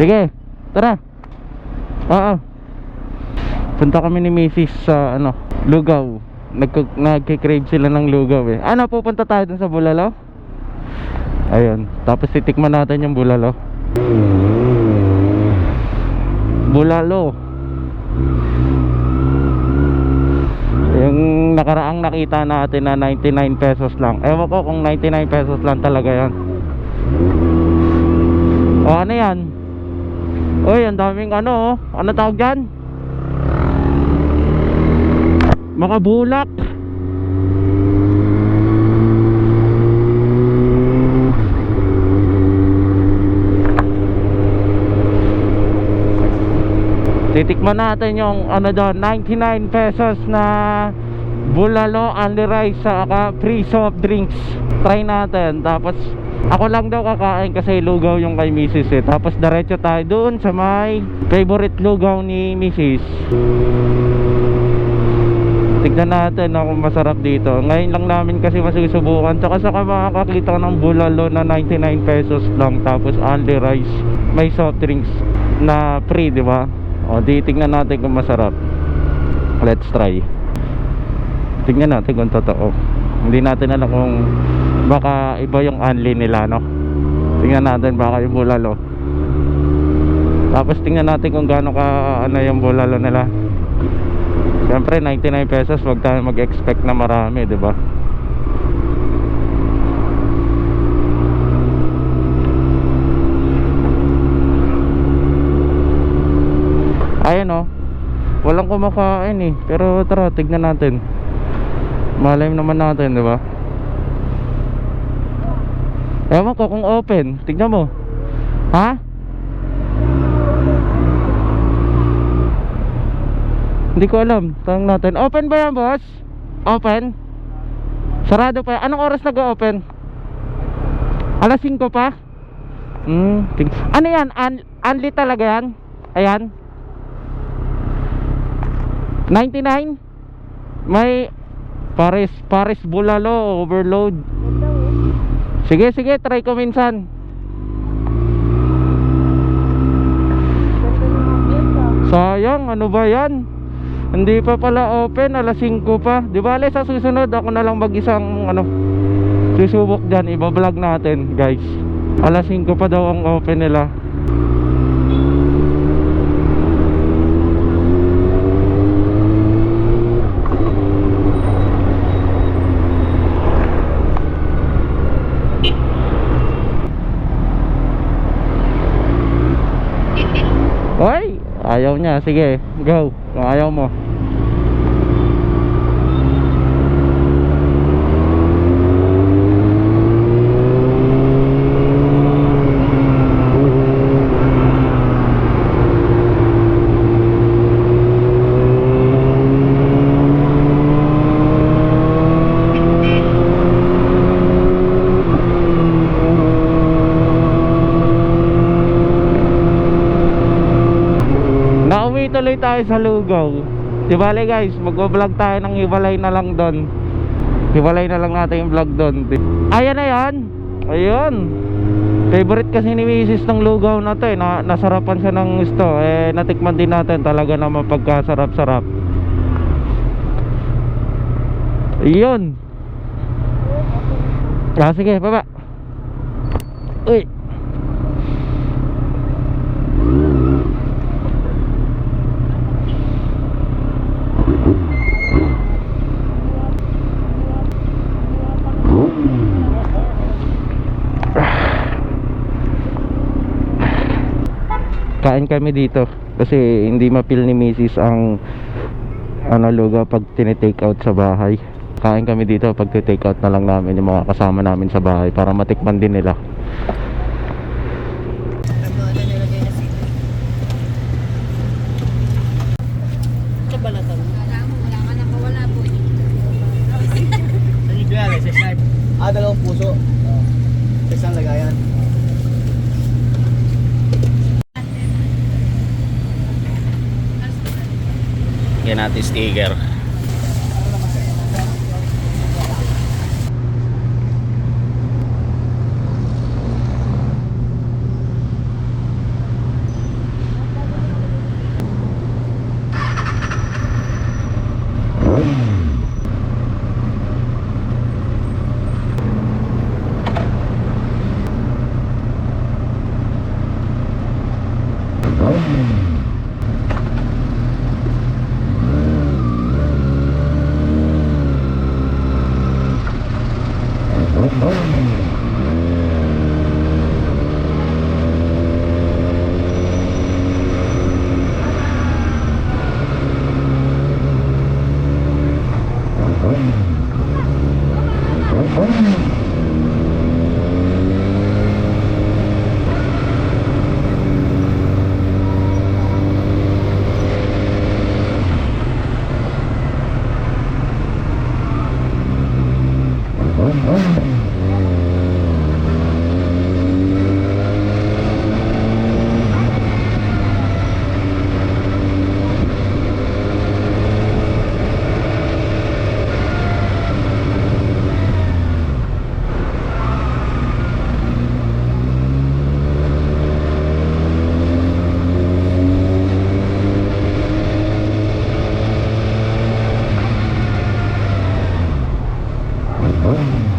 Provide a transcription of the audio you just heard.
Sige, tara. Oo. Punta kami ni Mrs. sa ano, Lugaw. Nag nagki-crave sila ng lugaw eh. Ano, pupunta tayo dun sa Bulalo? Ayun. Tapos titikman natin yung Bulalo. Bulalo. Yung nakaraang nakita natin na 99 pesos lang. Ewan ko kung 99 pesos lang talaga yan. O ano yan? Uy, ang daming ano oh. Ano tawag dyan? Mga bulak. Titikman natin yung ano doon 99 pesos na bulalo only rice saka free soft drinks try natin tapos ako lang daw kakain kasi lugaw yung kay Mrs. eh. Tapos diretso tayo doon sa may favorite lugaw ni Mrs. Tignan natin ako masarap dito. Ngayon lang namin kasi masusubukan. Tsaka saka makakakita ng bulalo na 99 pesos lang. Tapos only rice. May soft drinks na free di ba? O di tignan natin kung masarap. Let's try. Tignan natin kung totoo Hindi natin alam kung Baka iba yung only nila no Tingnan natin baka yung bulalo Tapos tingnan natin kung gaano ka Ano yung bulalo nila Siyempre 99 pesos wag tayo mag-expect na marami, 'di ba? Ayun oh. Walang kumakain eh. Pero tara, tignan natin. Malay naman natin, 'di ba? Ewan ko kung open. Tignan mo. Ha? Hindi ko alam. Tanong natin. Open ba yan, boss? Open? Sarado pa. Anong oras nag-open? Alas 5 pa? Hmm. ting- Ano yan? Un unli talaga yan? Ayan. 99? May Paris, Paris Bulalo overload. Sige, sige, try ko minsan. Sayang, ano ba yan? Hindi pa pala open, alas 5 pa. Di ba, sa susunod ako na lang mag-isang ano, susubok dyan, ibablog natin, guys. Alas 5 pa daw ang open nila. Ayaw niya. Sige, go. Ayaw mo. Tuloy tayo sa Lugaw. Di bale guys, magbablog tayo ng hiwalay na lang doon. Hiwalay na lang natin yung vlog doon. Ayan na yan. Ayun. Favorite kasi ni Mrs. ng lugaw na to eh. Na, nasarapan siya ng gusto. Eh, natikman din natin talaga na mapagkasarap-sarap. Ayun. Ah, sige, baba. Uy. Kain kami dito kasi hindi mapil ni Mrs. ang ano lugaw pag tinitake out sa bahay kain kami dito pag take out na lang namin yung mga kasama namin sa bahay para matikman din nila at sticker ¿eh?